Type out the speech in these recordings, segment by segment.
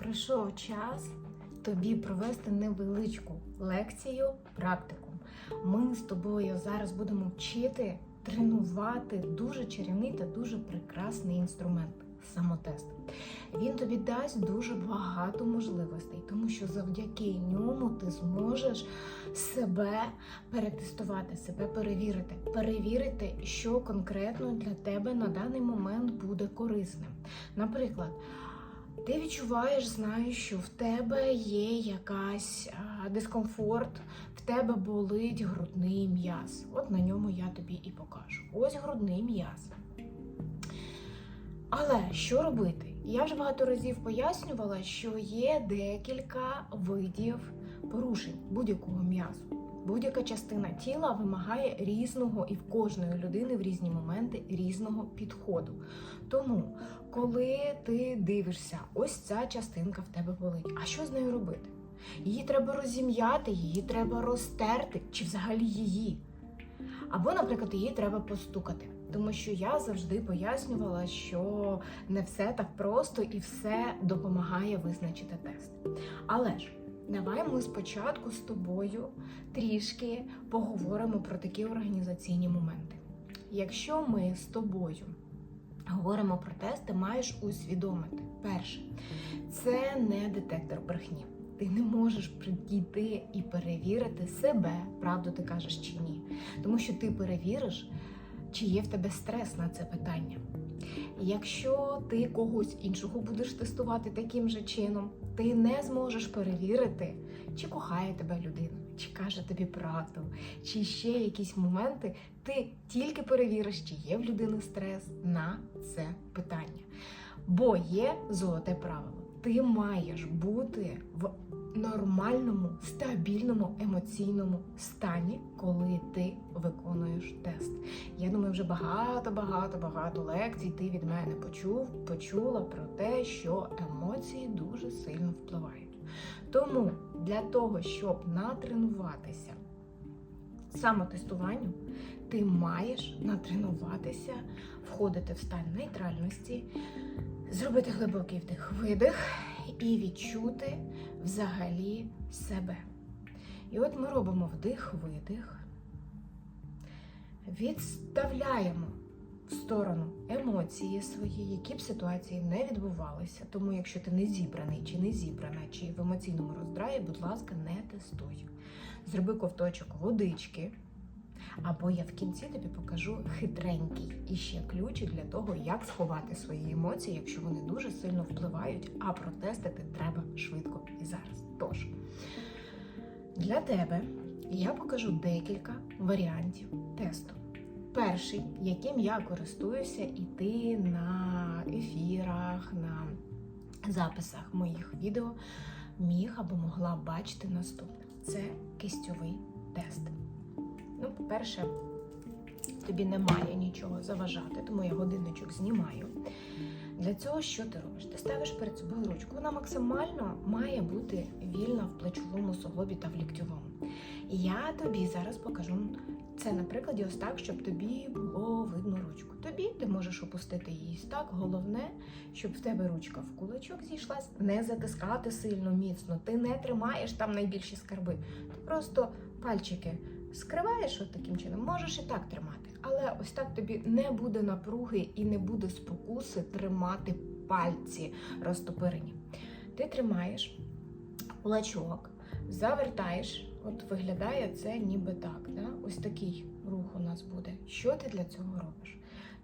прийшов час тобі провести невеличку лекцію практикум. Ми з тобою зараз будемо вчити тренувати дуже чарівний та дуже прекрасний інструмент самотест. Він тобі дасть дуже багато можливостей, тому що завдяки ньому ти зможеш себе перетестувати, себе перевірити, перевірити, що конкретно для тебе на даний момент буде корисним. Наприклад, ти відчуваєш, знаєш, що в тебе є якась дискомфорт, в тебе болить грудний м'яз. От на ньому я тобі і покажу. Ось грудний м'яз. Але що робити? Я вже багато разів пояснювала, що є декілька видів порушень будь-якого м'язу. Будь-яка частина тіла вимагає різного і в кожної людини в різні моменти різного підходу. Тому, коли ти дивишся, ось ця частинка в тебе болить. А що з нею робити? Її треба розім'яти, її треба розтерти, чи взагалі її. Або, наприклад, її треба постукати. Тому що я завжди пояснювала, що не все так просто і все допомагає визначити тест. Але ж давай ми спочатку з тобою трішки поговоримо про такі організаційні моменти. Якщо ми з тобою говоримо про тест, ти маєш усвідомити. Перше, це не детектор брехні. Ти не можеш підійти і перевірити себе, правду ти кажеш чи ні. Тому що ти перевіриш, чи є в тебе стрес на це питання. Якщо ти когось іншого будеш тестувати таким же чином, ти не зможеш перевірити, чи кохає тебе людина, чи каже тобі правду, чи ще якісь моменти, ти тільки перевіриш, чи є в людини стрес на це питання. Бо є золоте правило. Ти маєш бути в нормальному, стабільному емоційному стані, коли ти виконуєш тест. Я думаю, вже багато, багато, багато лекцій ти від мене почув, почула про те, що емоції дуже сильно впливають. Тому для того, щоб натренуватися самотестуванню, ти маєш натренуватися, входити в стан нейтральності, зробити глибокий вдих, видих і відчути взагалі себе. І от ми робимо вдих-видих, відставляємо сторону емоції свої, які б ситуації не відбувалися. Тому, якщо ти не зібраний чи не зібрана, чи в емоційному роздраї, будь ласка, не тестуй. Зроби ковточок водички. Або я в кінці тобі покажу хитренький і ще ключі для того, як сховати свої емоції, якщо вони дуже сильно впливають, а протестити треба швидко і зараз. Тож для тебе я покажу декілька варіантів тесту. Перший, яким я користуюся, і ти на ефірах, на записах моїх відео міг або могла бачити наступне: це кистьовий тест. Ну, по-перше, тобі немає нічого заважати, тому я годинничок знімаю. Для цього що ти робиш? Ти ставиш перед собою ручку. Вона максимально має бути вільна в плечовому суглобі та в ліктьовому. Я тобі зараз покажу це на прикладі ось так, щоб тобі було видно ручку. Тобі ти можеш опустити її так. Головне, щоб в тебе ручка в кулачок зійшлась, не затискати сильно міцно. Ти не тримаєш там найбільші скарби. Ти просто пальчики скриваєш таким чином, можеш і так тримати. Але ось так тобі не буде напруги і не буде спокуси тримати пальці розтопирені. Ти тримаєш кулачок, завертаєш, от виглядає це ніби так. Да? Ось такий рух у нас буде. Що ти для цього робиш?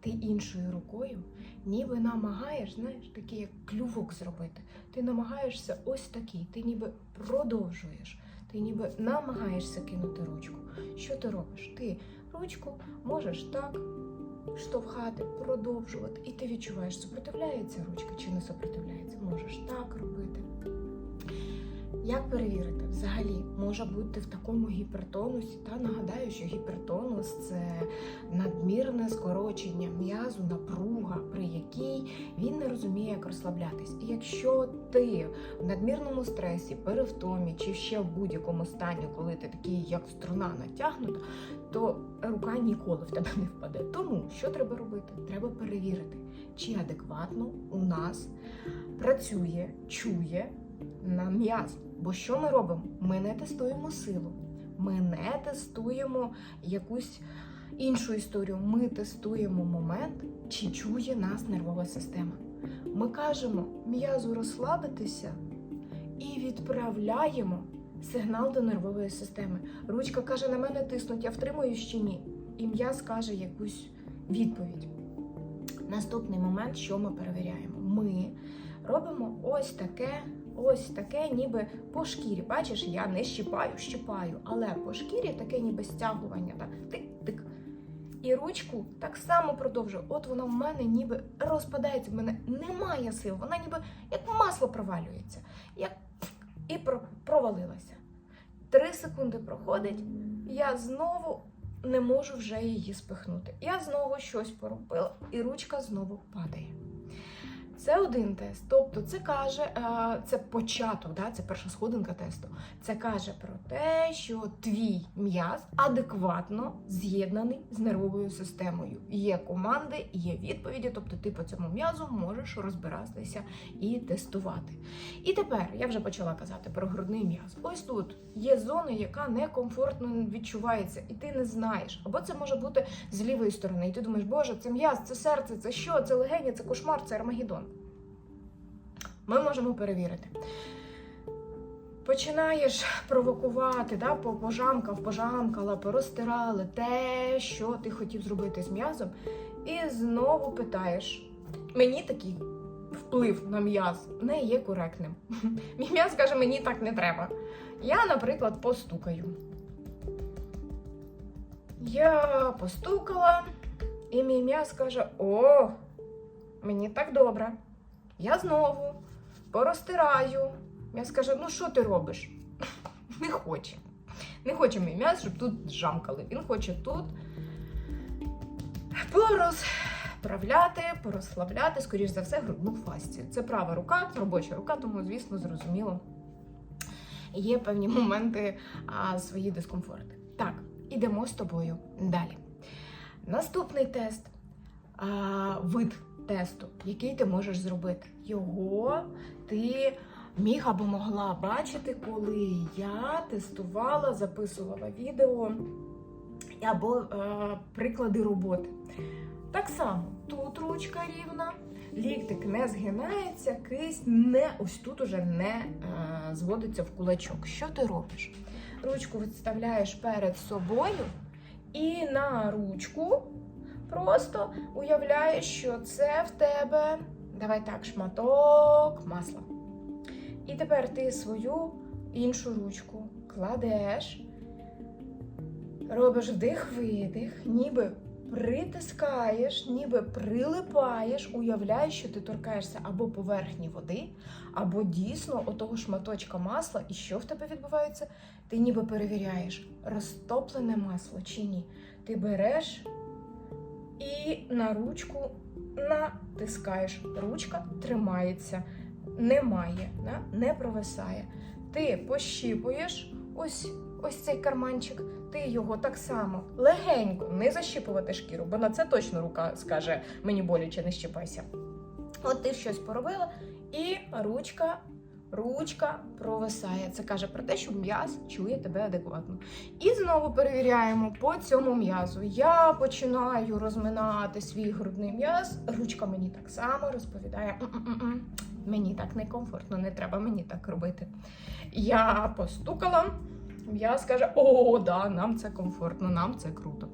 Ти іншою рукою ніби намагаєш, знаєш, такий як клювок зробити. Ти намагаєшся ось такий, ти ніби продовжуєш. Ти ніби намагаєшся кинути ручку. Що ти робиш? Ти ручку можеш так штовхати, продовжувати, і ти відчуваєш, супротивляється ручка чи не супротивляється. Можеш так робити. Як перевірити? Взагалі може бути в такому гіпертонусі. Та нагадаю, що гіпертонус це надмірне скорочення м'язу, напруга, при якій він не розуміє, як розслаблятись. І якщо ти в надмірному стресі, перевтомі чи ще в будь-якому стані, коли ти такий, як струна натягнута, то рука ніколи в тебе не впаде. Тому що треба робити? Треба перевірити, чи адекватно у нас працює, чує на м'яз. Бо що ми робимо? Ми не тестуємо силу, ми не тестуємо якусь іншу історію. Ми тестуємо момент, чи чує нас нервова система. Ми кажемо м'язу розслабитися і відправляємо сигнал до нервової системи. Ручка каже, на мене тиснуть, я втримуюсь чи ні. І м'яз каже якусь відповідь. Наступний момент, що ми перевіряємо? Ми робимо ось таке, ось таке, ніби по шкірі. Бачиш, я не щипаю, щипаю, але по шкірі таке ніби стягування. Так, тик-тик. І ручку так само продовжую. От вона в мене ніби розпадається, в мене немає сил, вона ніби як масло провалюється. Як і про- провалилася. Три секунди проходить, я знову не можу вже її спихнути. Я знову щось поробила, і ручка знову падає. Це один тест. Тобто, це каже, е, це початок, да? це перша сходинка тесту. Це каже про те, що твій м'яз адекватно з'єднаний з нервовою системою. Є команди, є відповіді, тобто ти по цьому м'язу можеш розбиратися і тестувати. І тепер я вже почала казати про грудний м'яз. Ось тут є зона, яка некомфортно відчувається, і ти не знаєш. Або це може бути з лівої сторони, і ти думаєш, боже, це м'яз, це серце, це що, це легені, це кошмар, це армагеддон. Ми можемо перевірити. Починаєш провокувати, да, по- пожамкав, пожамкала, порозтирали те, що ти хотів зробити з м'язом, і знову питаєш: мені такий вплив на м'яз не є коректним. Мій м'яз каже, мені так не треба. Я, наприклад, постукаю. Я постукала, і мій м'яз каже: О, мені так добре. Я знову порозтираю. М'яз каже, ну що ти робиш? Не хоче. Не хоче мій м'яз, щоб тут жамкали. Він хоче тут порозправляти, порозслабляти, скоріш за все, грудну фасцію. Це права рука, робоча рука, тому, звісно, зрозуміло, є певні моменти а, свої дискомфорти. Так, ідемо з тобою далі. Наступний тест а, вид тесту, який ти можеш зробити. Його ти міг або могла бачити, коли я тестувала, записувала відео або е, приклади роботи. Так само тут ручка рівна, ліктик не згинається, кисть не ось тут уже не е, зводиться в кулачок. Що ти робиш? Ручку відставляєш перед собою і на ручку просто уявляєш, що це в тебе. Давай так, шматок масла. І тепер ти свою іншу ручку кладеш, робиш вдих-видих, ніби притискаєш, ніби прилипаєш, уявляєш, що ти торкаєшся або поверхні води, або дійсно отого шматочка масла. І що в тебе відбувається? Ти ніби перевіряєш, розтоплене масло чи ні. Ти береш і на ручку натискаєш. Ручка тримається, немає, да? не провисає. Ти пощіпуєш ось, ось цей карманчик, ти його так само легенько не защіпувати шкіру, бо на це точно рука скаже мені боляче, не щіпайся. От ти щось поробила, і ручка. Ручка провисає. Це каже про те, що м'яз чує тебе адекватно. І знову перевіряємо по цьому м'язу. Я починаю розминати свій грудний м'яз. Ручка мені так само розповідає: «М-м-м, мені так некомфортно, не треба мені так робити. Я постукала, м'яз каже: О, да, нам це комфортно, нам це круто.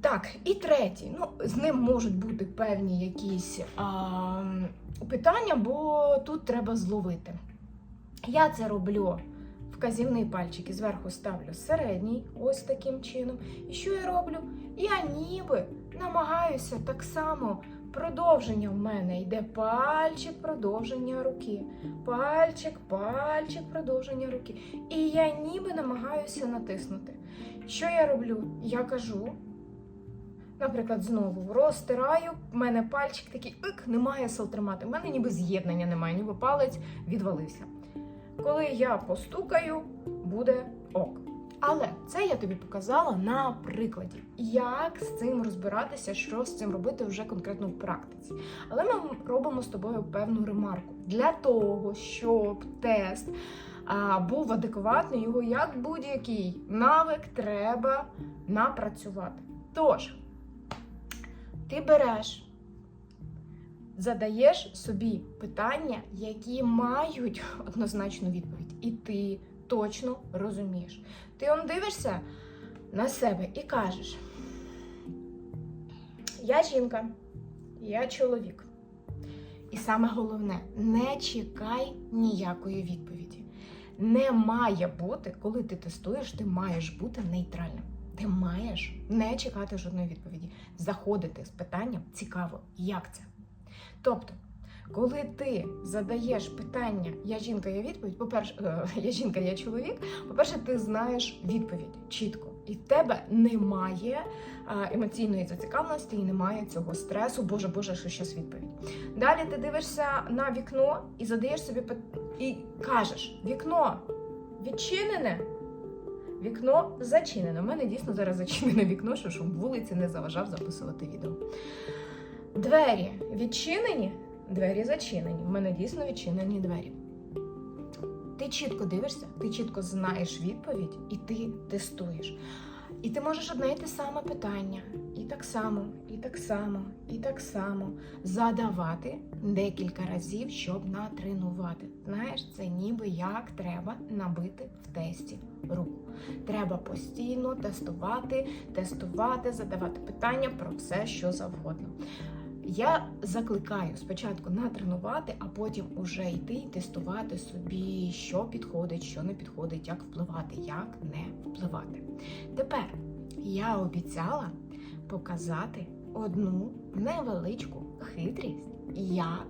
Так, і третій. Ну, з ним можуть бути певні якісь а, питання, бо тут треба зловити. Я це роблю вказівний пальчик і зверху ставлю середній, ось таким чином. І що я роблю? Я ніби намагаюся так само. Продовження в мене йде пальчик, продовження руки. Пальчик, пальчик, продовження руки. І я ніби намагаюся натиснути. Що я роблю? Я кажу, наприклад, знову розтираю, в мене пальчик такий ик, немає сил тримати. В мене ніби з'єднання немає, ніби палець відвалився. Коли я постукаю, буде ок. Але це я тобі показала на прикладі, як з цим розбиратися, що з цим робити вже конкретно в практиці. Але ми робимо з тобою певну ремарку для того, щоб тест а, був адекватний, його як будь-який навик треба напрацювати. Тож, ти береш, задаєш собі питання, які мають однозначну відповідь, і ти точно розумієш. Ти он дивишся на себе і кажеш: Я жінка, я чоловік. І саме головне, не чекай ніякої відповіді. Не має бути, коли ти тестуєш, ти маєш бути нейтральним. Ти маєш не чекати жодної відповіді, заходити з питанням цікаво, як це. Тобто, коли ти задаєш питання Я жінка, я відповідь, по-перше, е, я жінка, я чоловік, по-перше, ти знаєш відповідь чітко, і в тебе немає е, емоційної зацікавленості і немає цього стресу, боже, боже, що щас відповідь. Далі ти дивишся на вікно і задаєш собі і кажеш: вікно відчинене. Вікно зачинено. У мене дійсно зараз зачинене вікно, що шум вулиці не заважав записувати відео. Двері відчинені, двері зачинені. У мене дійсно відчинені двері. Ти чітко дивишся, ти чітко знаєш відповідь, і ти тестуєш. І ти можеш одне і те саме питання, і так само, і так само, і так само задавати декілька разів, щоб натренувати. Знаєш, це ніби як треба набити в тесті руку. Треба постійно тестувати, тестувати, задавати питання про все, що завгодно. Я закликаю спочатку натренувати, а потім уже йти і тестувати собі, що підходить, що не підходить, як впливати, як не впливати. Тепер я обіцяла показати одну невеличку хитрість, як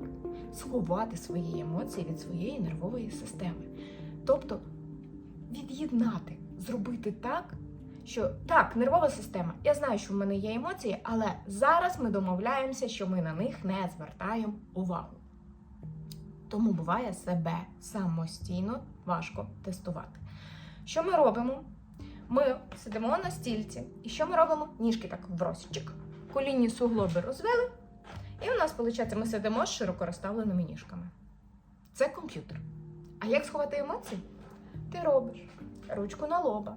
сховати свої емоції від своєї нервової системи. Тобто від'єднати, зробити так, що так, нервова система. Я знаю, що в мене є емоції, але зараз ми домовляємося, що ми на них не звертаємо увагу. Тому буває себе самостійно важко тестувати. Що ми робимо? Ми сидимо на стільці, і що ми робимо? Ніжки так в розчик, колінні суглоби розвели, і у нас, виходить, ми сидимо з широко розставленими ніжками. Це комп'ютер. А як сховати емоції? Ти робиш ручку на лоба,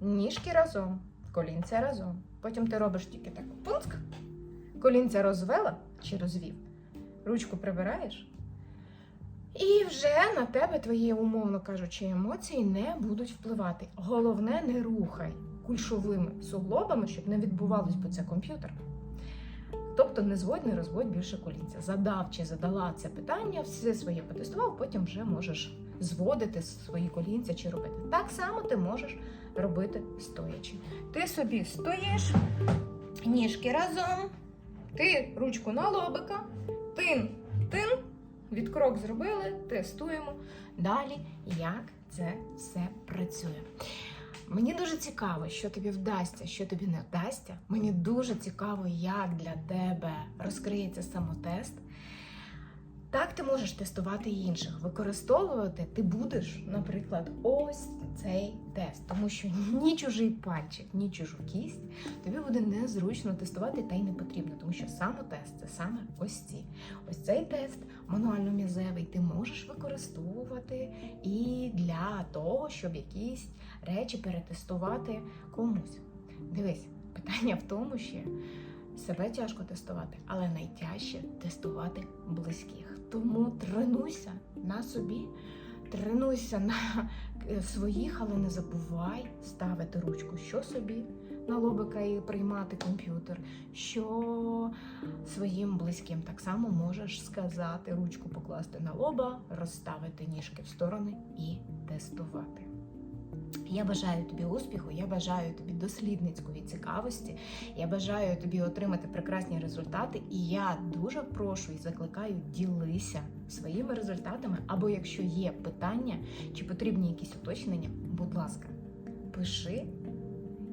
ніжки разом, колінця разом. Потім ти робиш тільки так пунцк, колінця розвела чи розвів, ручку прибираєш. І вже на тебе твої, умовно кажучи, емоції не будуть впливати. Головне, не рухай кульшовими суглобами, щоб не відбувалось, бо це комп'ютер. Тобто не зводь, не розводь більше колінця. Задав чи задала це питання, все своє потестував, потім вже можеш зводити свої колінця чи робити. Так само ти можеш робити стоячи. Ти собі стоїш, ніжки разом, ти ручку на лобика, тин, тин, відкрок зробили, тестуємо. Далі, як це все працює. Мені дуже цікаво, що тобі вдасться, що тобі не вдасться. Мені дуже цікаво, як для тебе розкриється самотест. Так ти можеш тестувати інших. Використовувати ти будеш, наприклад, ось цей тест, тому що ні чужий пальчик, ні чужу кість тобі буде незручно тестувати та й не потрібно, тому що самотест це саме ось ці. Ось цей тест мануально-м'язевий ти можеш використовувати і для того, щоб якісь речі перетестувати комусь. Дивись, питання в тому, що себе тяжко тестувати, але найтяжче тестувати близьких. Тому тренуйся на собі, тренуйся на е, своїх, але не забувай ставити ручку, що собі на лобика і приймати комп'ютер, що своїм близьким так само можеш сказати, ручку покласти на лоба, розставити ніжки в сторони і тестувати. Я бажаю тобі успіху, я бажаю тобі дослідницької цікавості, я бажаю тобі отримати прекрасні результати, і я дуже прошу і закликаю ділися своїми результатами, або якщо є питання чи потрібні якісь уточнення, будь ласка, пиши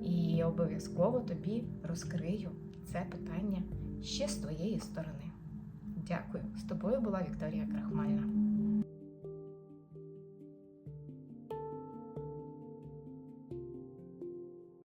і обов'язково тобі розкрию це питання ще з твоєї сторони. Дякую. З тобою була Вікторія Крахмальна.